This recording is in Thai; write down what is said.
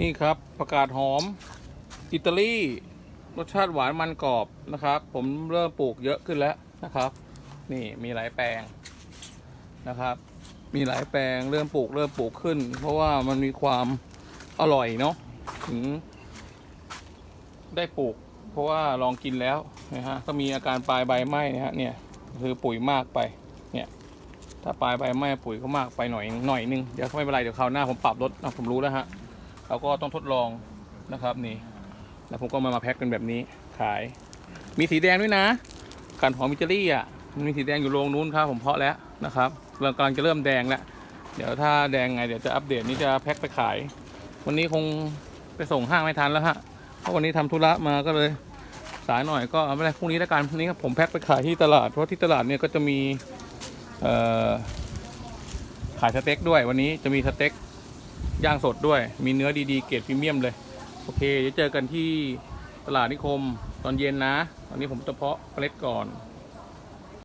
นี่ครับประกาศหอม อิตาลีรสชาติหวานมันกรอบนะครับ ผมเริ่มปลูกเยอะขึ้นแล้วนะครับ นี่มีหลายแปลงนะครับ มีหลายแปลงเริ่มปลูกเริ่มปลูกขึ้น เพราะว่ามันมีความอร่อยเนาะถึง ได้ปลูก เพราะว่าลองกินแล้วนะฮะก็มีอาการปลายใบไหม้นะฮะเนี่ยคือปุ๋ยมากไปเนี่ยถ้าปลายใบไหม้ปุ๋ยก็มากไปหน่อยหน่อยนึงเดี๋ยวไม่เป็นไรเดี๋ยวคราวหน้าผมปรับลดนะผมรู้แล้วฮะ เราก็ต้องทดลองนะครับนี่ แล้วผมก็มามาแพ็คเป็นแบบนี้ขาย มีสีแดงด้วยนะกันหอมมิจลี่อะมันมีสีแดงอยู่โรงนู้นครับผมเพาะแล้วนะครับเริ่มกำลังจะเริ่มแดงแล้วเดี๋ยวถ้าแดงไงเดี๋ยวจะอัปเดตนี้จะแพ็คไปขาย วันนี้คงไปส่งห้างไม่ทันแล้วฮะเพราะวันนี้ทำธุระมาก็เลยสายหน่อยก็ไม่เป็นไรพรุ่งนี้แล้วกันพรุ่งนี้ผมแพ็คไปขายที่ตลาดเพราะที่ตลาดเนี่ยก็จะมีเอ่อขายสเต็กด้วยวันนี้จะมีสเต็ก ย่างสดด้วย มีเนื้อดีๆ เกรดพรีเมียมเลย โอเคเดี๋ยวเจอกันที่ตลาดนิคมตอนเย็นนะ ตอนนี้ผมจะเพาะเมล็ดก่อน